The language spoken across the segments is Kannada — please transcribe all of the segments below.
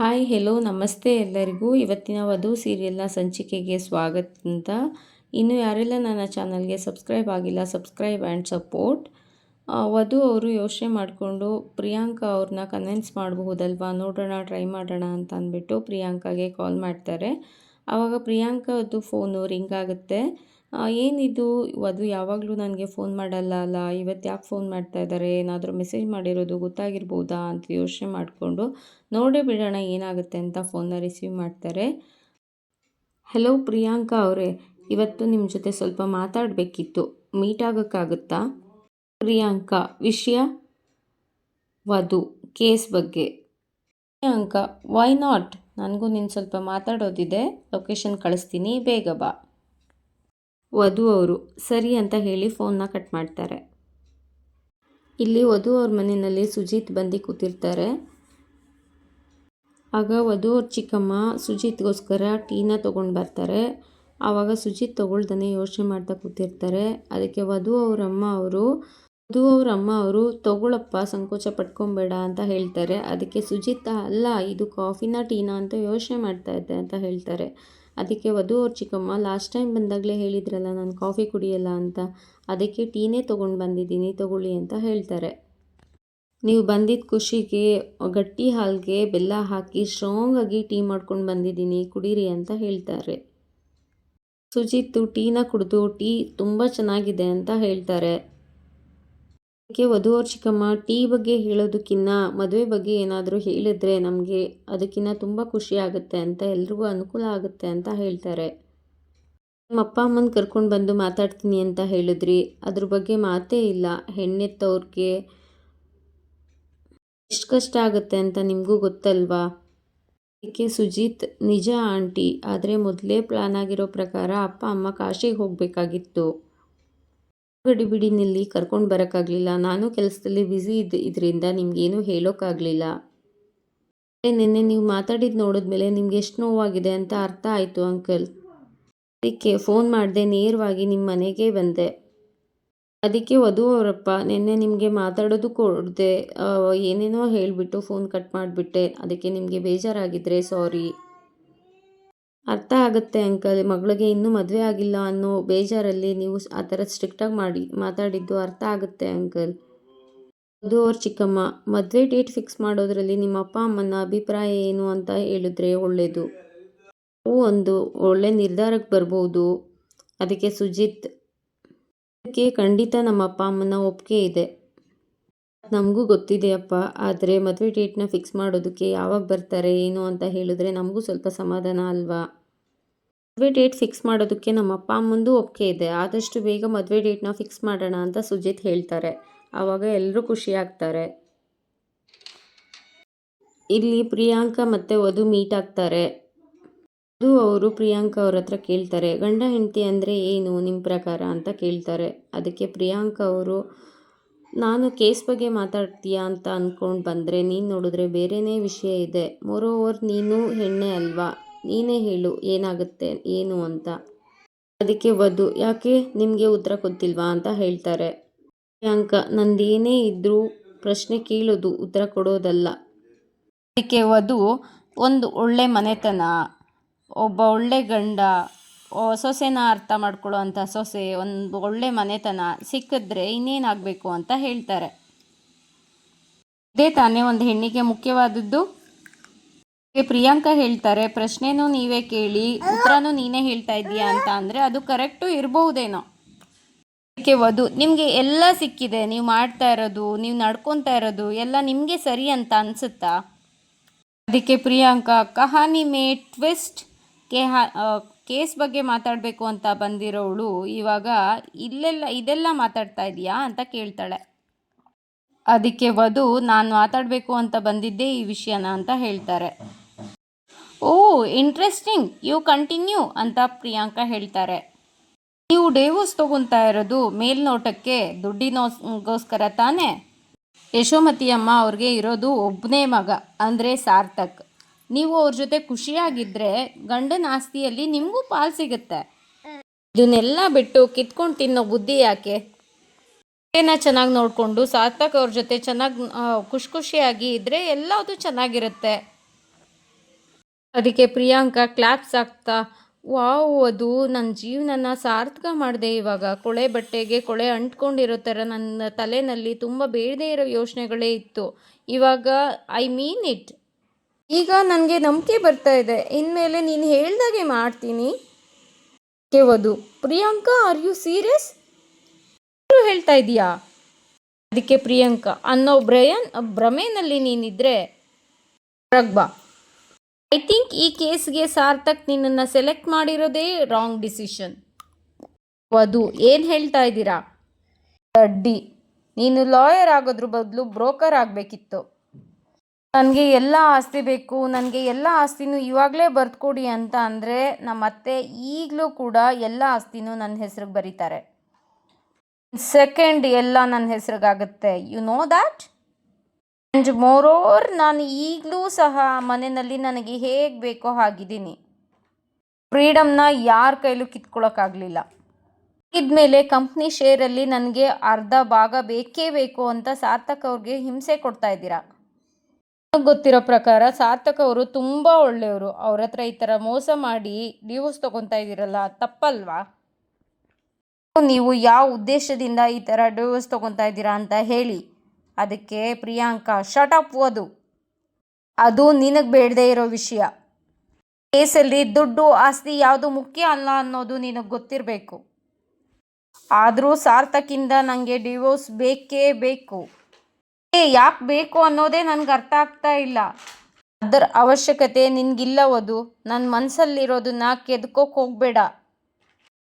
ಹಾಯ್ ಹೆಲೋ ನಮಸ್ತೆ ಎಲ್ಲರಿಗೂ. ಇವತ್ತಿನ ವಧು ಸೀರಿಯಲ್ನ ಸಂಚಿಕೆಗೆ ಸ್ವಾಗತ ಅಂತ ಇನ್ನು ಯಾರೆಲ್ಲ ನನ್ನ ಚಾನಲ್ಗೆ ಸಬ್ಸ್ಕ್ರೈಬ್ ಆಗಿಲ್ಲ, ಸಬ್ಸ್ಕ್ರೈಬ್ ಆ್ಯಂಡ್ ಸಪೋರ್ಟ್. ವಧು ಅವರು ಯೋಚನೆ ಮಾಡಿಕೊಂಡು, ಪ್ರಿಯಾಂಕಾ ಅವ್ರನ್ನ ಕನ್ವಿನ್ಸ್ ಮಾಡಬಹುದಲ್ವಾ? ನೋಡೋಣ ಟ್ರೈ ಮಾಡೋಣ ಅಂತ ಅಂದ್ಬಿಟ್ಟು ಪ್ರಿಯಾಂಕಾಗೆ ಕಾಲ್ ಮಾಡ್ತಾರೆ. ಆವಾಗ ಪ್ರಿಯಾಂಕದ್ದು ಫೋನು ರಿಂಗ್ ಆಗುತ್ತೆ. ಏನಿದು? ಅದು ಯಾವಾಗಲೂ ನನಗೆ ಫೋನ್ ಮಾಡಲ್ಲ ಅಲ್ಲ? ಇವತ್ತು ಯಾಕೆ ಫೋನ್ ಮಾಡ್ತಾ ಇದ್ದಾರೆ ಏನಾದರೂ ಮೆಸೇಜ್ ಮಾಡಿರೋದು ಗೊತ್ತಾಗಿರ್ಬೋದಾ ಅಂತ ಯೋಚನೆ ಮಾಡಿಕೊಂಡು ನೋಡೇ ಬಿಡೋಣ ಏನಾಗುತ್ತೆ ಅಂತ ಫೋನ್ನ ರಿಸೀವ್ ಮಾಡ್ತಾರೆ. ಹಲೋ ಪ್ರಿಯಾಂಕಾ ಅವರೇ. ಇವತ್ತು ನಿಮ್ಮ ಜೊತೆ ಸ್ವಲ್ಪ ಮಾತಾಡಬೇಕಿತ್ತು. ಮೀಟ್ ಆಗೋಕ್ಕಾಗುತ್ತಾ? ಪ್ರಿಯಾಂಕಾ, ವಿಷಯ? ವಧು ಕೇಸ್ ಬಗ್ಗೆ. ಪ್ರಿಯಾಂಕಾ ವೈ ನಾಟ್ ನನಗೂ ನೀನು ಸ್ವಲ್ಪ ಮಾತಾಡೋದಿದೆ. ಲೊಕೇಶನ್ ಕಳಿಸ್ತೀನಿ. ಬೇಗ ಬಾ. ವಧು ಅವರು ಸರಿ ಅಂತ ಹೇಳಿ ಫೋನ್ನ ಕಟ್ ಮಾಡ್ತಾರೆ. ಇಲ್ಲಿ ವಧು ಅವ್ರ ಮನೆಯಲ್ಲಿ ಸುಜಿತ್ ಬಂದು ಕೂತಿರ್ತಾರೆ. ಆಗ ವಧು ಅವ್ರ ಚಿಕ್ಕಮ್ಮ ಸುಜಿತ್ಗೋಸ್ಕರ ಟೀನ ತೊಗೊಂಡು ಬರ್ತಾರೆ. ಆವಾಗ ಸುಜಿತ್ ತೊಗೊಳ್ದನೆ ಯೋಚನೆ ಮಾಡ್ತಾ ಕೂತಿರ್ತಾರೆ. ಅದಕ್ಕೆ ವಧು ಅವ್ರ ಅಮ್ಮ ಅವರು, ವಧು ಅವ್ರ ಅಮ್ಮ ಅವರು, ತೊಗೊಳಪ್ಪ, ಸಂಕೋಚ ಪಟ್ಕೊಬೇಡ ಅಂತ ಹೇಳ್ತಾರೆ. ಅದಕ್ಕೆ ಸುಜಿತ್, ಅಲ್ಲ, ಇದು ಕಾಫಿನ ಟೀನಾ ಅಂತ ಯೋಚನೆ ಮಾಡ್ತಾ ಇದ್ದೆ ಅಂತ ಹೇಳ್ತಾರೆ. ಅದಕ್ಕೆ ವಧು ಅವ್ರ ಚಿಕ್ಕಮ್ಮ ಲಾಸ್ಟ್ ಟೈಮ್ ಬಂದಾಗಲೇ ಹೇಳಿದ್ರಲ್ಲ, ನಾನು ಕಾಫಿ ಕುಡಿಯಲ್ಲ ಅಂತ, ಅದಕ್ಕೆ ಟೀನೇ ತೊಗೊಂಡು ಬಂದಿದ್ದೀನಿ, ತಗೊಳ್ಳಿ ಅಂತ ಹೇಳ್ತಾರೆ. ನೀವು ಬಂದಿದ್ದ ಖುಷಿಗೆ, ಗಟ್ಟಿ ಹಾಲಿಗೆ ಬೆಲ್ಲ ಹಾಕಿ ಸ್ಟ್ರಾಂಗಾಗಿ ಟೀ ಮಾಡ್ಕೊಂಡು ಬಂದಿದ್ದೀನಿ, ಕುಡೀರಿ ಅಂತ ಹೇಳ್ತಾರೆ. ಸುಜಿತ್ತು ಟೀನ ಕುಡಿದು, ಟೀ ತುಂಬ ಚೆನ್ನಾಗಿದೆ ಅಂತ ಹೇಳ್ತಾರೆ. ಅದಕ್ಕೆ ವಧು ಚಿಕ್ಕಮ್ಮ, ಟೀ ಬಗ್ಗೆ ಹೇಳೋದಕ್ಕಿಂತ ಮದುವೆ ಬಗ್ಗೆ ಏನಾದರೂ ಹೇಳಿದ್ರೆ ನಮಗೆ ಅದಕ್ಕಿಂತ ತುಂಬ ಖುಷಿ ಆಗುತ್ತೆ ಅಂತ ಎಲ್ರಿಗೂ ಅನುಕೂಲ ಆಗುತ್ತೆ ಅಂತ ಹೇಳ್ತಾರೆ. ನಮ್ಮ ಅಪ್ಪ ಅಮ್ಮನ ಕರ್ಕೊಂಡು ಬಂದು ಮಾತಾಡ್ತೀನಿ ಅಂತ ಹೇಳಿದ್ರಿ, ಅದ್ರ ಬಗ್ಗೆ ಮಾತೇ ಇಲ್ಲ. ಹೆಣ್ಣೆತ್ತವ್ರಿಗೆ ಎಷ್ಟು ಕಷ್ಟ ಆಗುತ್ತೆ ಅಂತ ನಿಮಗೂ ಗೊತ್ತಲ್ವಾ? ಅದಕ್ಕೆ ಸುಜಿತ್ ನಿಜ ಆಂಟಿ, ಆದರೆ ಮೊದಲೇ ಪ್ಲಾನ್ ಆಗಿರೋ ಪ್ರಕಾರ ಅಪ್ಪ ಅಮ್ಮ ಕಾಶಿಗೆ ಹೋಗಬೇಕಾಗಿತ್ತು. ಗಡಿಬಿಡಿನಲ್ಲಿ ಕರ್ಕೊಂಡು ಬರೋಕ್ಕಾಗಲಿಲ್ಲ. ನಾನು ಕೆಲಸದಲ್ಲಿ ಬ್ಯುಸಿ ಇದ್ದ ಇದರಿಂದ ನಿಮಗೇನು ಹೇಳೋಕ್ಕಾಗಲಿಲ್ಲ ನಿನ್ನೆ ನೀವು ಮಾತಾಡಿದ್ದು ನೋಡಿದ್ಮೇಲೆ ನಿಮ್ಗೆ ಎಷ್ಟು ನೋವಾಗಿದೆ ಅಂತ ಅರ್ಥ ಆಯಿತು, ಅಂಕಲ್. ಅದಕ್ಕೆ ಫೋನ್ ಮಾಡಿದೆ, ನೇರವಾಗಿ ನಿಮ್ಮ ಮನೆಗೆ ಬಂದೆ. ಅದಕ್ಕೆ ವಧು ಅವರಪ್ಪ, ನಿನ್ನೆ ನಿಮಗೆ ಮಾತಾಡೋದು ಕೊಡದೆ ಏನೇನೋ ಹೇಳಿಬಿಟ್ಟು ಫೋನ್ ಕಟ್ ಮಾಡಿಬಿಟ್ಟೆ. ಅದಕ್ಕೆ ನಿಮಗೆ ಬೇಜಾರಾಗಿದ್ದರೆ ಸಾರಿ ಅರ್ಥ ಆಗುತ್ತೆ ಅಂಕಲ್. ಮಗಳಿಗೆ ಇನ್ನೂ ಮದುವೆ ಆಗಿಲ್ಲ ಅನ್ನೋ ಬೇಜಾರಲ್ಲಿ ನೀವು ಆ ಥರ ಸ್ಟ್ರಿಕ್ಟಾಗಿ ಮಾಡಿ, ಮಾತಾಡಿದ್ದು ಅರ್ಥ ಆಗುತ್ತೆ ಅಂಕಲ್. ಅದು ಅವ್ರ ಚಿಕ್ಕಮ್ಮ. ಮದುವೆ ಡೇಟ್ ಫಿಕ್ಸ್ ಮಾಡೋದ್ರಲ್ಲಿ ನಿಮ್ಮ ಅಪ್ಪ ಅಮ್ಮನ ಅಭಿಪ್ರಾಯ ಏನು ಅಂತ ಹೇಳಿದ್ರೆ ಒಳ್ಳೆಯದು ಅವು ಒಂದು ಒಳ್ಳೆ ನಿರ್ಧಾರಕ್ಕೆ ಬರ್ಬೋದು. ಅದಕ್ಕೆ ಸುಜಿತ್, ಅದಕ್ಕೆ ಖಂಡಿತ ನಮ್ಮ ಅಪ್ಪ ಅಮ್ಮನ ಒಪ್ಪಿಗೆ ಇದೆ. ನಮಗೂ ಗೊತ್ತಿದೆಯಪ್ಪ. ಆದರೆ ಮದುವೆ ಡೇಟ್ನ ಫಿಕ್ಸ್ ಮಾಡೋದಕ್ಕೆ ಯಾವಾಗ ಬರ್ತಾರೆ, ಏನು ಅಂತ ಹೇಳಿದ್ರೆ ನಮಗೂ ಸ್ವಲ್ಪ ಸಮಾಧಾನ ಅಲ್ವಾ? ಮದುವೆ ಡೇಟ್ ಫಿಕ್ಸ್ ಮಾಡೋದಕ್ಕೆ ನಮ್ಮ ಅಪ್ಪ, ಅಮ್ಮಂದು ಒಪ್ಪಿಗೆ ಇದೆ. ಆದಷ್ಟು ಬೇಗ ಮದುವೆ ಡೇಟ್ನ ಫಿಕ್ಸ್ ಮಾಡೋಣ ಅಂತ ಸುಜಿತ್ ಹೇಳ್ತಾರೆ. ಆವಾಗ ಎಲ್ಲರೂ ಖುಷಿ ಆಗ್ತಾರೆ. ಇಲ್ಲಿ ಪ್ರಿಯಾಂಕಾ ಮತ್ತು ವಧು ಮೀಟ್ ಆಗ್ತಾರೆ. ಅದು ಅವರು ಪ್ರಿಯಾಂಕಾ ಅವ್ರ ಹತ್ರ ಕೇಳ್ತಾರೆ, ಗಂಡ ಹೆಂಡತಿ ಅಂದರೆ ಏನು? ನಿಮ್ಮ ಪ್ರಕಾರ? ಅಂತ ಕೇಳ್ತಾರೆ. ಅದಕ್ಕೆ ಪ್ರಿಯಾಂಕಾ ಅವರು ನಾನು ಕೇಸ್ ಬಗ್ಗೆ ಮಾತಾಡ್ತೀಯಾ ಅಂತ ಅಂದ್ಕೊಂಡು ಬಂದರೆ ನೀನು ನೋಡಿದ್ರೆ ಬೇರೆಯೇ ವಿಷಯ ಇದೆ. ಮೋರೋವರ್ ನೀನು ಹೆಣ್ಣೆ ಅಲ್ವಾ? ನೀನೇ ಹೇಳು, ಏನಾಗುತ್ತೆ, ಏನು ಅಂತ. ಅದಕ್ಕೆ ವಧು, ಯಾಕೆ ನಿಮಗೆ ಉತ್ತರ ಗೊತ್ತಿಲ್ವಾ ಅಂತ ಹೇಳ್ತಾರೆ. ಪ್ರಿಯಾಂಕ, ನಂದೇನೇ ಇದ್ದರೂ ಪ್ರಶ್ನೆ ಕೇಳೋದು ಉತ್ತರ ಕೊಡೋದಲ್ಲ. ಅದಕ್ಕೆ ವಧು, ಒಂದು ಒಳ್ಳೆ ಮನೆತನ, ಒಬ್ಬ ಒಳ್ಳೆ ಗಂಡ ಸೊಸೆನ ಅರ್ಥ ಮಾಡ್ಕೊಳ್ಳೋ ಅಂಥ ಸೊಸೆ ಒಂದು ಒಳ್ಳೆ ಮನೆತನ ಸಿಕ್ಕಿದ್ರೆ ಇನ್ನೇನಾಗಬೇಕು ಅಂತ ಹೇಳ್ತಾರೆ. ಅದೇ ತಾನೇ ಒಂದು ಹೆಣ್ಣಿಗೆ ಮುಖ್ಯವಾದದ್ದು. ಪ್ರಿಯಾಂಕಾ ಹೇಳ್ತಾರೆ, ಪ್ರಶ್ನೆನೂ ನೀವೇ ಕೇಳಿ, ಉತ್ತರನೂ ನೀನೇ ಹೇಳ್ತಾ ಇದ್ದೀಯಾ ಅಂತ ಅಂದರೆ ಅದು ಕರೆಕ್ಟು ಇರಬಹುದೇನೋ. ಅದಕ್ಕೆ ವಧು, ನಿಮಗೆ ಎಲ್ಲ ಸಿಕ್ಕಿದೆ, ನೀವು ಮಾಡ್ತಾ ಇರೋದು, ನೀವು ನಡ್ಕೊತಾ ಇರೋದು ಎಲ್ಲ ನಿಮಗೆ ಸರಿ ಅಂತ ಅನಿಸುತ್ತಾ? ಅದಕ್ಕೆ ಪ್ರಿಯಾಂಕಾ, ಕಹಾನಿ ಮೇ ಟ್ವಿಸ್ಟ್ ಕೆ ಕೇಸ್ ಬಗ್ಗೆ ಮಾತಾಡಬೇಕು ಅಂತ ಬಂದಿರೋವಳು ಇವಾಗ ಇಲ್ಲೆಲ್ಲ, ಇದೆಲ್ಲ ಮಾತಾಡ್ತಾ ಇದೆಯಾ ಅಂತ ಕೇಳ್ತಾಳೆ. ಅದಕ್ಕೆ ವಧು, ನಾನು ಮಾತಾಡಬೇಕು ಅಂತ ಬಂದಿದ್ದೇ ಈ ವಿಷಯನ ಅಂತ ಹೇಳ್ತಾರೆ. ಓ ಇಂಟ್ರೆಸ್ಟಿಂಗ್ ಯು ಕಂಟಿನ್ಯೂ ಅಂತ ಪ್ರಿಯಾಂಕಾ ಹೇಳ್ತಾರೆ. ನೀವು ಡೇವೋಸ್ ತಗೊತಾ ಇರೋದು ಮೇಲ್ನೋಟಕ್ಕೆ, ದುಡ್ಡಿನೋಸ್ಗೋಸ್ಕರ ತಾನೇ? ಯಶೋಮತಿ ಅಮ್ಮ ಅವ್ರಿಗೆ ಇರೋದು ಒಬ್ಬನೇ ಮಗ, ಅಂದರೆ ಸಾರ್ಥಕ್. ನೀವು ಅವ್ರ ಜೊತೆ ಖುಷಿಯಾಗಿದ್ರೆ ಗಂಡನ ಆಸ್ತಿಯಲ್ಲಿ ನಿಮಗೂ ಪಾಲ್ ಸಿಗುತ್ತೆ. ಇದನ್ನೆಲ್ಲ ಬಿಟ್ಟು ಕಿತ್ಕೊಂಡು ತಿನ್ನೋ ಬುದ್ಧಿ ಯಾಕೆ? ಏನ ಚೆನ್ನಾಗಿ ನೋಡಿಕೊಂಡು ಸಾರ್ಥಕ್ ಅವ್ರ ಜೊತೆ ಚೆನ್ನಾಗಿ ಖುಷಿ ಖುಷಿಯಾಗಿ ಇದ್ರೆ ಎಲ್ಲದು ಚೆನ್ನಾಗಿರುತ್ತೆ. ಅದಕ್ಕೆ ಪ್ರಿಯಾಂಕಾ ಕ್ಲಾಪ್ಸ್ ಆಗ್ತಾ ವಾವ್ ಅದು ನನ್ನ ಜೀವನನ ಸಾರ್ಥಕ ಮಾಡಿದೆ ಇವಾಗ. ಕೊಳೆ ಬಟ್ಟೆಗೆ ಕೊಳೆ ಅಂಟ್ಕೊಂಡಿರೋ ಥರ ನನ್ನ ತಲೆನಲ್ಲಿ ತುಂಬ ಬೇಡದೇ ಇರೋ ಯೋಚನೆಗಳೇ ಇತ್ತು. ಇವಾಗ ಐ ಮೀನ್ ಇಟ್ ಈಗ ನನಗೆ ನಂಬಿಕೆ ಬರ್ತಾ ಇದೆ. ಇನ್ಮೇಲೆ ನೀನು ಹೇಳ್ದಾಗೆ ಮಾಡ್ತೀನಿ. ವಧು ಪ್ರಿಯಾಂಕಾ ಆರ್ ಯು ಸೀರಿಯಸ್ ಹೇಳ್ತಾ ಇದೀಯಾ? ಅದಕ್ಕೆ ಪ್ರಿಯಾಂಕಾ, ಅನ್ನೋ ಬ್ರಯನ್ ಭ್ರಮೆನಲ್ಲಿ ನೀನಿದ್ರೆ ರಗ್ಬಾ ಐ ಥಿಂಕ್ ಈ ಕೇಸ್ಗೆ ಸಾರ್ಥಕ್ ನಿನ್ನನ್ನು ಸೆಲೆಕ್ಟ್ ಮಾಡಿರೋದೇ ರಾಂಗ್ ಡಿಸಿಷನ್ ವಧು ಏನು ಹೇಳ್ತಾ ಇದ್ದೀರಾ ಅಡ್ಡಿ. ನೀನು ಲಾಯರ್ ಆಗೋದ್ರ ಬದಲು ಬ್ರೋಕರ್ ಆಗಬೇಕಿತ್ತು. ನನಗೆ ಎಲ್ಲ ಆಸ್ತಿ ಬೇಕು, ನನಗೆ ಎಲ್ಲ ಆಸ್ತಿನೂ ಇವಾಗಲೇ ಬರೆದುಕೊಡಿ ಅಂತ ಅಂದರೆ ನಮ್ಮ ಅತ್ತೆ ಈಗಲೂ ಕೂಡ ಎಲ್ಲ ಆಸ್ತಿನೂ ನನ್ನ ಹೆಸ್ರಿಗೆ ಬರೀತಾರೆ. ಸೆಕೆಂಡ್ ಎಲ್ಲ ನನ್ನ ಹೆಸ್ರಿಗಾಗುತ್ತೆ. You know that and moreover, ನಾನು ಈಗಲೂ ಸಹ ಮನೆಯಲ್ಲಿ ನನಗೆ ಹೇಗೆ ಬೇಕೋ ಹಾಗಿದ್ದೀನಿ. ಫ್ರೀಡಮ್ನ ಯಾರ ಕೈಲೂ ಕಿತ್ಕೊಳ್ಳೋಕ್ಕಾಗಲಿಲ್ಲ ಇದ್ಮೇಲೆ ಕಂಪ್ನಿ ಶೇರಲ್ಲಿ ನನಗೆ ಅರ್ಧ ಭಾಗ ಬೇಕೇ ಬೇಕು ಅಂತ ಸಾರ್ಥಕ್ ಅವ್ರಿಗೆ ಹಿಂಸೆ ಕೊಡ್ತಾ ಇದ್ದೀರಾ? ಗೊತ್ತಿರೋ ಪ್ರಕಾರ ಸಾರ್ಥಕ್ ಅವರು ತುಂಬ ಒಳ್ಳೆಯವರು. ಅವ್ರ ಹತ್ರ ಈ ಥರ ಮೋಸ ಮಾಡಿ ಡಿವೋರ್ಸ್ ತೊಗೊತಾ ಇದ್ದೀರಲ್ಲ ತಪ್ಪಲ್ವಾ? ನೀವು ಯಾವ ಉದ್ದೇಶದಿಂದ ಈ ಥರ ಡಿವೋರ್ಸ್ ತೊಗೊತಾ ಇದ್ದೀರಾ ಅಂತ ಹೇಳಿ. ಅದಕ್ಕೆ ಪ್ರಿಯಾಂಕಾ ಶಟ್ ಅಪ್ ಓದು. ಅದು ನಿನಗೆ ಬೇಡದೇ ಇರೋ ವಿಷಯ. ಕೇಸಲ್ಲಿ ದುಡ್ಡು ಆಸ್ತಿ ಯಾವುದು ಮುಖ್ಯ ಅಲ್ಲ ಅನ್ನೋದು ನಿನಗೆ ಗೊತ್ತಿರಬೇಕು. ಆದರೂ ಸಾರ್ಥಕಿಂದ ನನಗೆ ಡಿವೋರ್ಸ್ ಬೇಕೇ ಬೇಕು. ಯಾಕೆ ಬೇಕು ಅನ್ನೋದೇ ನನಗೆ ಅರ್ಥ ಆಗ್ತಾ ಇಲ್ಲ. ಅದರ ಅವಶ್ಯಕತೆ ನಿನಗಿಲ್ಲವದು. ನನ್ನ ಮನಸ್ಸಲ್ಲಿರೋದನ್ನ ಕೆದ್ಕೋಕೆ ಹೋಗಬೇಡ.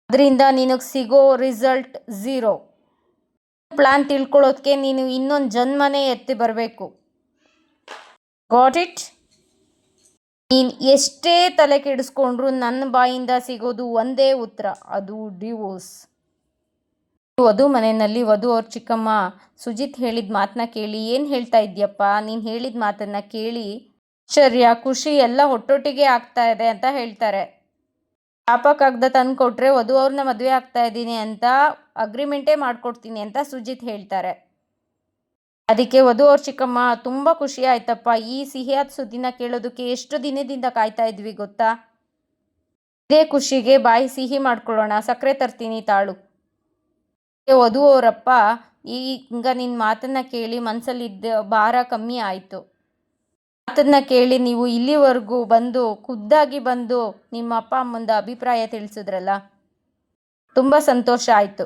ಅದರಿಂದ ನಿನಗೆ ಸಿಗೋ ರಿಸಲ್ಟ್ ಝೀರೋ. ಪ್ಲ್ಯಾನ್ ತಿಳ್ಕೊಳ್ಳೋದಕ್ಕೆ ನೀನು ಇನ್ನೊಂದು ಜನ್ಮನೇ ಎತ್ತಿ ಬರಬೇಕು. Got it? ನೀನು ಎಷ್ಟೇ ತಲೆ ಕೆಡಿಸ್ಕೊಂಡ್ರು ನನ್ನ ಬಾಯಿಂದ ಸಿಗೋದು ಒಂದೇ ಉತ್ತರ. ಅದು ಡಿವೋರ್ಸ್. ವಧು ಮನೆಯಲ್ಲಿ ವಧು ಅವ್ರ ಚಿಕ್ಕಮ್ಮ ಸುಜಿತ್ ಹೇಳಿದ ಮಾತನ್ನ ಕೇಳಿ, ಏನು ಹೇಳ್ತಾ ಇದ್ಯಪ್ಪ? ನೀನು ಹೇಳಿದ ಮಾತನ್ನು ಕೇಳಿ, ಆಶ್ಚರ್ಯ, ಖುಷಿ ಎಲ್ಲ ಒಟ್ಟೊಟ್ಟಿಗೆ ಆಗ್ತಾ ಇದೆ ಅಂತ ಹೇಳ್ತಾರೆ. ಪಾಪ ಕಾಗ್ದ ತಂದು ಕೊಟ್ಟರೆ ವಧು ಅವ್ರನ್ನ ಮದುವೆ ಆಗ್ತಾ ಇದ್ದೀನಿ ಅಂತ ಅಗ್ರಿಮೆಂಟೇ ಮಾಡಿಕೊಡ್ತೀನಿ ಅಂತ ಸುಜಿತ್ ಹೇಳ್ತಾರೆ. ಅದಕ್ಕೆ ವಧು ಅವ್ರ ಚಿಕ್ಕಮ್ಮ, ತುಂಬ ಖುಷಿ ಆಯ್ತಪ್ಪ. ಈ ಸಿಹಿಯಾದ ಸುದ್ದಿನ ಕೇಳೋದಕ್ಕೆ ಎಷ್ಟು ದಿನದಿಂದ ಕಾಯ್ತಾ ಇದ್ವಿ ಗೊತ್ತಾ? ಇದೇ ಖುಷಿಗೆ ಬಾಯಿ ಸಿಹಿ ಮಾಡ್ಕೊಳ್ಳೋಣ ಸಕ್ಕರೆ ತರ್ತೀನಿ ತಾಳು. ವಧು ಅವರಪ್ಪ ಈಗ ನಿನ್ನ ಮಾತನ್ನು ಕೇಳಿ ಮನಸ್ಸಲ್ಲಿದ್ದ ಭಾರ ಕಮ್ಮಿ ಆಯಿತು. ಮಾತನ್ನ ಕೇಳಿ ನೀವು ಇಲ್ಲಿವರೆಗೂ ಬಂದು, ಖುದ್ದಾಗಿ ಬಂದು ನಿಮ್ಮ ಅಪ್ಪ ಅಮ್ಮಂದ ಅಭಿಪ್ರಾಯ ತಿಳಿಸಿದ್ರಲ್ಲ? ತುಂಬ ಸಂತೋಷ ಆಯಿತು.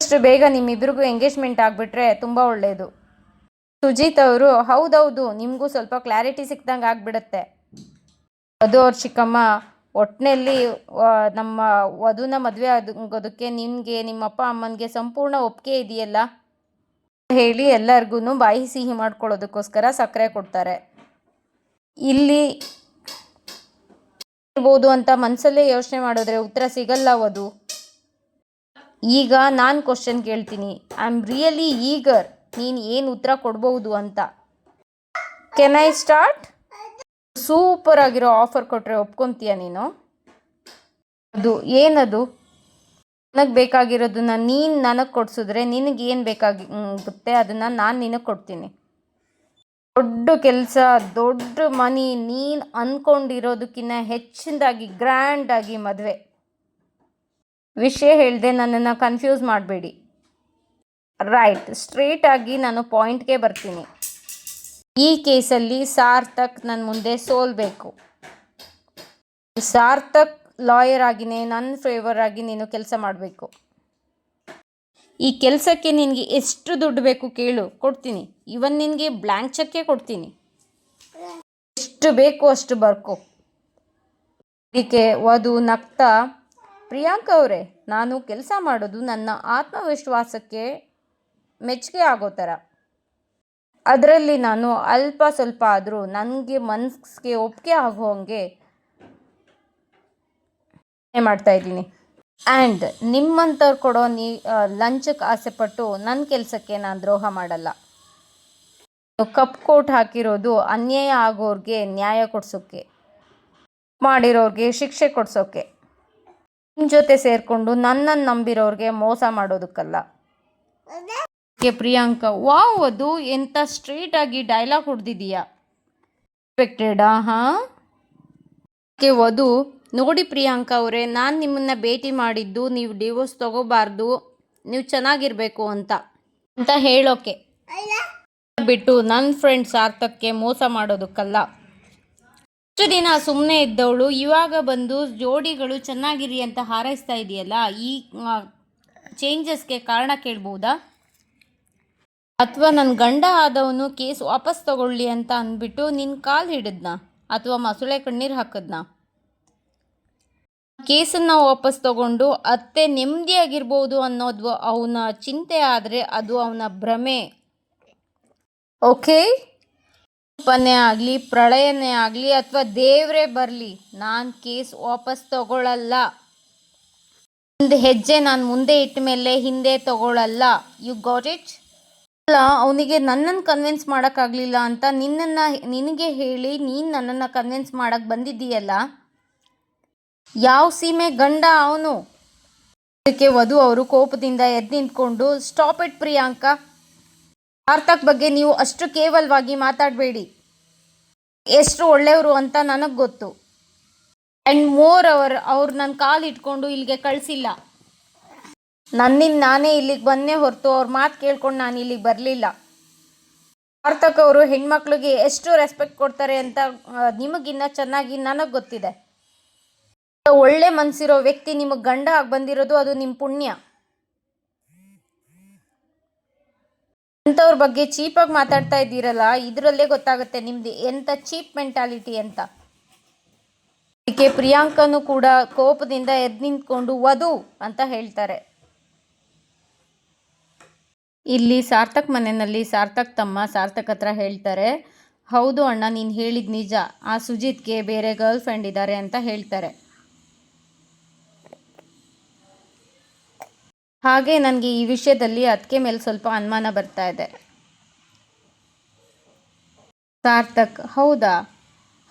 ಅಷ್ಟು ಬೇಗ ನಿಮ್ಮಿಬ್ಬರಿಗೂ ಎಂಗೇಜ್ಮೆಂಟ್ ಆಗಿಬಿಟ್ರೆ ತುಂಬ ಒಳ್ಳೆಯದು ಸುಜಿತ್ ಅವರು, ಹೌದೌದು, ನಿಮಗೂ ಸ್ವಲ್ಪ ಕ್ಲಾರಿಟಿ ಸಿಕ್ದಂಗೆ ಆಗಿಬಿಡುತ್ತೆ. ಅದು ಅವ್ರ ಚಿಕ್ಕಮ್ಮ ಒಟ್ಟಿನಲ್ಲಿ ನಮ್ಮ ವಧುನ ಮದುವೆ ಆಗೋದಕ್ಕೆ ನಿಮಗೆ ನಿಮ್ಮ ಅಪ್ಪ ಅಮ್ಮನಿಗೆ ಸಂಪೂರ್ಣ ಒಪ್ಪಿಗೆ ಇದೆಯಲ್ಲ? ಹೇಳಿ ಎಲ್ಲರಿಗೂ ಬಾಯಿ ಸಿಹಿ ಮಾಡ್ಕೊಳ್ಳೋದಕ್ಕೋಸ್ಕರ ಸಕ್ಕರೆ ಕೊಡ್ತಾರೆ. ಇಲ್ಲಿ ಇರ್ಬೋದು ಅಂತ ಮನಸ್ಸಲ್ಲೇ ಯೋಚನೆ ಮಾಡಿದ್ರೆ ಉತ್ತರ ಸಿಗಲ್ಲ ವಧು. ಈಗ ನಾನು ಕ್ವಶನ್ ಕೇಳ್ತೀನಿ. ಐ ಆಮ್ ರಿಯಲಿ ಈಗರ್ ನೀನು ಏನು ಉತ್ತರ ಕೊಡ್ಬೋದು ಅಂತ. ಕೆನ್ ಐ ಸ್ಟಾರ್ಟ್ ಸೂಪರ್ ಆಗಿರೋ ಆಫರ್ ಕೊಟ್ಟರೆ ಒಪ್ಕೊತೀಯ ನೀನು? ಅದು ಏನದು? ನನಗೆ ಬೇಕಾಗಿರೋದನ್ನ ನೀನು ನನಗೆ ಕೊಡ್ಸಿದ್ರೆ ನಿನಗೆ ಏನು ಬೇಕಾಗುತ್ತೆ ಅದನ್ನು ನಾನು ನಿನಗೆ ಕೊಡ್ತೀನಿ. ದೊಡ್ಡ ಕೆಲಸ, ದೊಡ್ಡ ಮನಿ, ನೀನು ಅಂದ್ಕೊಂಡಿರೋದಕ್ಕಿಂತ ಹೆಚ್ಚಿನದಾಗಿ, ಗ್ರ್ಯಾಂಡಾಗಿ ಮದುವೆ. ವಿಷಯ ಹೇಳಿದೆ ನನ್ನನ್ನು ಕನ್ಫ್ಯೂಸ್ ಮಾಡಬೇಡಿ. ರೈಟ್ ಸ್ಟ್ರೇಟಾಗಿ ನಾನು ಪಾಯಿಂಟ್ಗೆ ಬರ್ತೀನಿ. ಈ ಕೇಸಲ್ಲಿ ಸಾರ್ಥಕ್ ನನ್ನ ಮುಂದೆ ಸೋಲ್ಬೇಕು. ಸಾರ್ಥಕ್ ಲಾಯರ್ ಆಗಿನೇ ನನ್ನ ಫೇವರ್ ಆಗಿ ನೀನು ಕೆಲಸ ಮಾಡಬೇಕು. ಈ ಕೆಲಸಕ್ಕೆ ನಿನಗೆ ಎಷ್ಟು ದುಡ್ಡು ಬೇಕು ಕೇಳು, ಕೊಡ್ತೀನಿ. ಇವನ್ ನಿನಗೆ ಬ್ಲ್ಯಾಂಕ್ ಚೆಕ್ಕೆ ಕೊಡ್ತೀನಿ. ಎಷ್ಟು ಬೇಕು ಅಷ್ಟು ಬರ್ಕೋ. ಇದಕ್ಕೆ ವಧು ನಗ್ತಾ, ಪ್ರಿಯಾಂಕ ಅವರೇ, ನಾನು ಕೆಲಸ ಮಾಡೋದು ನನ್ನ ಆತ್ಮವಿಶ್ವಾಸಕ್ಕೆ ಮೆಚ್ಚುಗೆ ಆಗೋ ಥರ. ಅದರಲ್ಲಿ ನಾನು ಅಲ್ಪ ಸ್ವಲ್ಪ ಆದರೂ ನನಗೆ ಮನಸ್ಸಿಗೆ ಒಪ್ಪಿಗೆ ಆಗೋ ಹಾಗೆ ಮಾಡ್ತಾ ಇದ್ದೀನಿ. ಆ್ಯಂಡ್ ನಿಮ್ಮಂಥವ್ರು ಕೊಡೋ ನೀ ಲಂಚಕ್ಕೆ ಆಸೆಪಟ್ಟು ನನ್ನ ಕೆಲಸಕ್ಕೆ ನಾನು ದ್ರೋಹ ಮಾಡಲ್ಲ. ಕಪ್ ಕೋಟ್ ಹಾಕಿರೋದು ಅನ್ಯಾಯ ಆಗೋರಿಗೆ ನ್ಯಾಯ ಕೊಡ್ಸೋಕ್ಕೆ ಮಾಡಿರೋರಿಗೆ ಶಿಕ್ಷೆ ಕೊಡ್ಸೋಕ್ಕೆ ನಿಮ್ಮ ಜೊತೆ ಸೇರಿಕೊಂಡು ನನ್ನನ್ನು ನಂಬಿರೋರಿಗೆ ಮೋಸ ಮಾಡೋದಕ್ಕಲ್ಲ. ಕೆ ಪ್ರಿಯಾಂಕ. ವಾವ್, ಅದು ಎಂಥ ಸ್ಟ್ರೇಟಾಗಿ ಡೈಲಾಗ್ ಹೊಡೆದಿದೀಯಾ? ಎಕ್ಸ್ಪೆಕ್ಟೆಡಾ ಹಾಂ ಕೆ ವಧು. ನೋಡಿ ಪ್ರಿಯಾಂಕ ಅವರೇ, ನಾನು ನಿಮ್ಮನ್ನು ಭೇಟಿ ಮಾಡಿದ್ದು, ನೀವು ಡಿವೋರ್ಸ್ ತಗೋಬಾರ್ದು, ನೀವು ಚೆನ್ನಾಗಿರಬೇಕು ಅಂತ. ಅಂತ ಹೇಳೋಕೆ. ಬಿಟ್ಟು ನನ್ನ ಫ್ರೆಂಡ್ ಸಾರ್ಥಕ್ಕೆ ಮೋಸ ಮಾಡೋದಕ್ಕಲ್ಲ. ಇಷ್ಟು ದಿನ ಸುಮ್ಮನೆ ಇದ್ದವಳು, ಇವಾಗ ಬಂದು ಜೋಡಿಗಳು ಚೆನ್ನಾಗಿರಿ ಅಂತ ಹಾರೈಸ್ತಾ ಇದೆಯಲ್ಲ, ಈ ಚೇಂಜಸ್ಗೆ ಕಾರಣ ಕೇಳ್ಬೋದಾ? ಅಥವಾ ನನ್ನ ಗಂಡ ಆದವನು ಕೇಸ್ ವಾಪಸ್ ತಗೊಳ್ಳಿ ಅಂತ ಅಂದ್ಬಿಟ್ಟು ನಿನ್ನ ಕಾಲು ಹಿಡಿದ್ನ ಅಥವಾ ಮಸುಳೆ ಕಣ್ಣೀರು ಹಾಕಿದ್ನ. ಕೇಸನ್ನು ವಾಪಸ್ ತಗೊಂಡು ಅತ್ತೆ ನೆಮ್ಮದಿಯಾಗಿರ್ಬೋದು ಅನ್ನೋದು ಅವನ ಚಿಂತೆ ಆದರೆ ಅದು ಅವನ ಭ್ರಮೆ. ಓಕೆ? ಪನೆ ಆಗಲಿ, ಪ್ರಳಯನೇ ಆಗಲಿ ಅಥವಾ ದೇವರೇ ಬರಲಿ, ನಾನು ಕೇಸ್ ವಾಪಸ್ ತಗೊಳ್ಳಲ್ಲ ಒಂದು ಹೆಜ್ಜೆ ನಾನು ಮುಂದೆ ಇಟ್ಟ ಮೇಲೆ ಹಿಂದೆ ತಗೊಳ್ಳಲ್ಲ ಯು ಗಾಟ್ ಇಟ್ ಅಲ್ಲ, ಅವನಿಗೆ ನನ್ನನ್ನು ಕನ್ವಿನ್ಸ್ ಮಾಡೋಕ್ಕಾಗಲಿಲ್ಲ ಅಂತ ನಿನ್ನನ್ನು ನಿನಗೆ ಹೇಳಿ ನೀನು ನನ್ನನ್ನು ಕನ್ವಿನ್ಸ್ ಮಾಡೋಕ್ಕೆ ಬಂದಿದ್ದೀಯಲ್ಲ? ಯಾವ ಸೀಮೆ ಗಂಡ ಅವನು? ಅದಕ್ಕೆ ವಧು ಅವರು ಕೋಪದಿಂದ ಎದ್ದು ನಿಂತ್ಕೊಂಡು ಸ್ಟಾಪ್ ಇಟ್ ಪ್ರಿಯಾಂಕ. ಆರ್ಥಕ್ ಬಗ್ಗೆ ನೀವು ಅಷ್ಟು ಕೇವಲವಾಗಿ ಮಾತಾಡಬೇಡಿ. ಎಷ್ಟು ಒಳ್ಳೆಯವರು ಅಂತ ನನಗೆ ಗೊತ್ತು. ಆ್ಯಂಡ್ ಮೋರ್ ಅವರ್, ಅವ್ರು ನನ್ನ ಕಾಲು ಇಟ್ಕೊಂಡು ಇಲ್ಲಿಗೆ ಕಳಿಸಿಲ್ಲ. ನನ್ನಿಂದ ನಾನೇ ಇಲ್ಲಿಗೆ ಬಂದೇ ಹೊರತು ಅವ್ರ ಮಾತು ಕೇಳ್ಕೊಂಡು ನಾನು ಇಲ್ಲಿಗೆ ಬರಲಿಲ್ಲ. ಸಾರ್ಥಕ್ ಅವರು ಹೆಣ್ಮಕ್ಳಿಗೆ ಎಷ್ಟು ರೆಸ್ಪೆಕ್ಟ್ ಕೊಡ್ತಾರೆ ಅಂತ ನಿಮಗಿನ್ನ ಚೆನ್ನಾಗಿ ನನಗೆ ಗೊತ್ತಿದೆ. ಒಳ್ಳೆ ಮನಸ್ಸಿರೋ ವ್ಯಕ್ತಿ ನಿಮಗೆ ಗಂಡ ಆಗಿ ಬಂದಿರೋದು ಅದು ನಿಮ್ಮ ಪುಣ್ಯ. ಅಂಥವ್ರ ಬಗ್ಗೆ ಚೀಪಾಗಿ ಮಾತಾಡ್ತಾ ಇದ್ದೀರಲ್ಲ, ಇದರಲ್ಲೇ ಗೊತ್ತಾಗುತ್ತೆ ನಿಮ್ದು ಎಂಥ ಚೀಪ್ ಮೆಂಟಾಲಿಟಿ ಅಂತ. ಅದಕ್ಕೆ ಪ್ರಿಯಾಂಕನು ಕೂಡ ಕೋಪದಿಂದ ಎದ್ದು ನಿಂತ್ಕೊಂಡು, ವಧು ಅಂತ ಹೇಳ್ತಾರೆ. ಇಲ್ಲಿ ಸಾರ್ಥಕ್ ಮನೆಯಲ್ಲಿ ಸಾರ್ಥಕ್ ತಮ್ಮ ಸಾರ್ಥಕ್ ಹತ್ರ ಹೇಳ್ತಾರೆ, ಹೌದು ಅಣ್ಣ, ನೀನು ಹೇಳಿದ ನಿಜ. ಆ ಸುಜಿತ್ಗೆ ಬೇರೆ ಗರ್ಲ್ ಫ್ರೆಂಡ್ ಇದ್ದಾರೆ ಅಂತ ಹೇಳ್ತಾರೆ. ಹಾಗೆ ನನಗೆ ಈ ವಿಷಯದಲ್ಲಿ ಅದಕ್ಕೆ ಮೇಲೆ ಸ್ವಲ್ಪ ಅನುಮಾನ ಬರ್ತಾ ಇದೆ. ಸಾರ್ಥಕ್, ಹೌದಾ?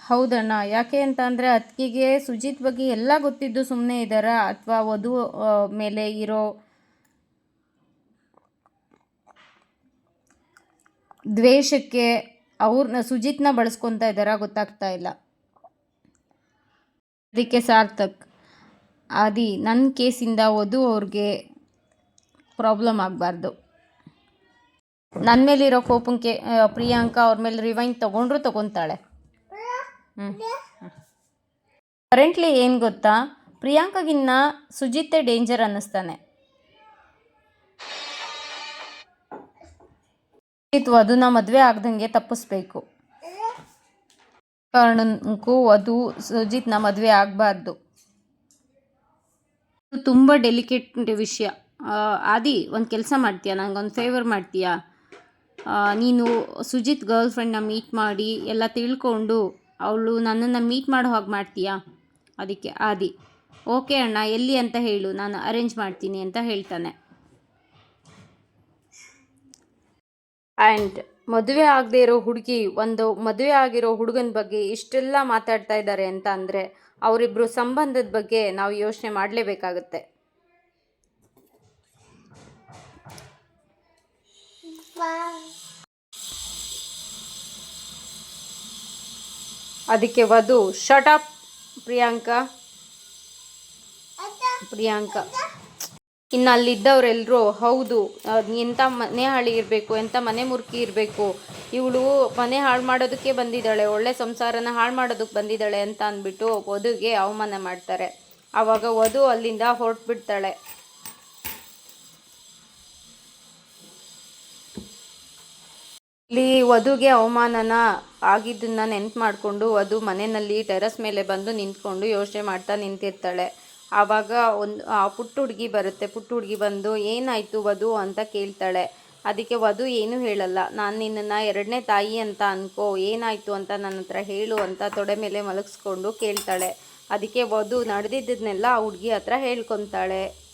ಹೌದಣ್ಣ. ಯಾಕೆ ಅಂತ ಅಂದರೆ ಅತ್ತಿಗೆಗೆ ಸುಜಿತ್ ಬಗ್ಗೆ ಎಲ್ಲ ಗೊತ್ತಿದ್ದು ಸುಮ್ಮನೆ ಇದ್ದಾರಾ? ಅಥವಾ ವಧು ಮೇಲೆ ಇರೋ ದ್ವೇಷಕ್ಕೆ ಅವ್ರನ್ನ ಸುಜಿತ್ನ ಬಳಸ್ಕೊತಾ ಇದ್ದಾರಾ ಗೊತ್ತಾಗ್ತಾ ಇಲ್ಲ. ಅದಕ್ಕೆ ಸಾರ್ಥಕ್, ಆದಿ ನನ್ನ ಕೇಸಿಂದ ಓದು ಅವ್ರಿಗೆ ಪ್ರಾಬ್ಲಮ್ ಆಗಬಾರ್ದು. ನನ್ನ ಮೇಲಿರೋ ಕೋಪಕ್ಕೆ ಪ್ರಿಯಾಂಕಾ ಅವ್ರ ಮೇಲೆ ರಿವೈಂಡ್ ತೊಗೊಂಡ್ರು ತೊಗೊತಾಳೆ. ಹ್ಞೂ ಕರೆಂಟ್ಲಿ ಏನು ಗೊತ್ತಾ, ಪ್ರಿಯಾಂಕಾಗಿನ್ನ ಸುಜಿತ್ತೆ ಡೇಂಜರ್ ಅನ್ನಿಸ್ತಾನೆ. ವಧುನ ಮದುವೆ ಆಗ್ದಂಗೆ ತಪ್ಪಿಸ್ಬೇಕು. ಕಾರಣಕ್ಕೂ ವಧು ಸುಜಿತ್ನ ಮದುವೆ ಆಗಬಾರ್ದು. ತುಂಬ ಡೆಲಿಕೇಟ್ ವಿಷಯ. ಆದಿ, ಒಂದು ಕೆಲಸ ಮಾಡ್ತೀಯಾ? ನನಗೊಂದು ಫೇವರ್ ಮಾಡ್ತೀಯಾ? ನೀನು ಸುಜಿತ್ ಗರ್ಲ್ ಫ್ರೆಂಡ್ನ ಮೀಟ್ ಮಾಡಿ ಎಲ್ಲ ತಿಳ್ಕೊಂಡು ಅವಳು ನನ್ನನ್ನು ಮೀಟ್ ಮಾಡೋ ಹಾಗೆ ಮಾಡ್ತೀಯಾ? ಅದಕ್ಕೆ ಆದಿ. ಓಕೆ ಅಣ್ಣ, ಎಲ್ಲಿ ಅಂತ ಹೇಳು. ನಾನು ಅರೇಂಜ್ ಮಾಡ್ತೀನಿ ಅಂತ ಹೇಳ್ತಾನೆ. ಆ್ಯಂಡ್ ಮದುವೆ ಆಗದೆ ಇರೋ ಹುಡುಗಿ, ಒಂದು ಮದುವೆ ಆಗಿರೋ ಹುಡುಗನ ಬಗ್ಗೆ ಇಷ್ಟೆಲ್ಲ ಮಾತಾಡ್ತಾ ಇದ್ದಾರೆ ಅಂತ ಅಂದರೆ ಅವರಿಬ್ಬರು ಸಂಬಂಧದ ಬಗ್ಗೆ ನಾವು ಯೋಚನೆ ಮಾಡಲೇಬೇಕಾಗುತ್ತೆ. ಅದಕ್ಕೆ ವಧು ಶಟ್ ಅಪ್ ಪ್ರಿಯಾಂಕಾ. ಪ್ರಿಯಾಂಕಾ. ಇನ್ನು ಅಲ್ಲಿದ್ದವರೆಲ್ಲರೂ ಹೌದು ಎಂಥ ಮನೆ ಹಾಳಿ ಇರಬೇಕು ಎಂಥ ಮನೆ ಮುರುಕಿ ಇರಬೇಕು, ಇವಳು ಮನೆ ಹಾಳು ಮಾಡೋದಕ್ಕೆ ಬಂದಿದ್ದಾಳೆ, ಒಳ್ಳೆ ಸಂಸಾರನ ಹಾಳು ಮಾಡೋದಕ್ಕೆ ಬಂದಿದ್ದಾಳೆ ಅಂತ ಅಂದ್ಬಿಟ್ಟು ವಧುಗೆ ಅವಮಾನ ಮಾಡ್ತಾರೆ. ಆವಾಗ ವಧು ಅಲ್ಲಿಂದ ಹೊರಟ್ಬಿಡ್ತಾಳೆ. ಇಲ್ಲಿ ವಧುಗೆ ಅವಮಾನನ ಆಗಿದ್ದನ್ನ ನೆನ್ಪು ಮಾಡಿಕೊಂಡು ವಧು ಮನೆಯಲ್ಲಿ ಟೆರಸ್ ಮೇಲೆ ಬಂದು ನಿಂತ್ಕೊಂಡು ಯೋಚನೆ ಮಾಡ್ತಾ ನಿಂತಿರ್ತಾಳೆ. ಆವಾಗ ಒಂದು, ಆ ಪುಟ್ಟ ಹುಡುಗಿ ಬರುತ್ತೆ. ಪುಟ್ಟ ಹುಡುಗಿ ಬಂದು, ಏನಾಯಿತು ವಧು? ಅಂತ ಕೇಳ್ತಾಳೆ. ಅದಕ್ಕೆ ವಧು ಏನೂ ಹೇಳಲ್ಲ. ನಾನು ನಿನ್ನನ್ನು ಎರಡನೇ ತಾಯಿ ಅಂತ ಅನ್ಕೋ. ಏನಾಯಿತು ಅಂತ ನನ್ನ ಹತ್ರ ಹೇಳು ಅಂತ ತೊಡೆ ಮೇಲೆ ಮಲಗಿಸ್ಕೊಂಡು ಕೇಳ್ತಾಳೆ. ಅದಕ್ಕೆ ವಧು ನಡೆದಿದ್ದನ್ನೆಲ್ಲ ಆ ಹುಡುಗಿ ಹತ್ರ ಹೇಳ್ಕೊತಾಳೆ.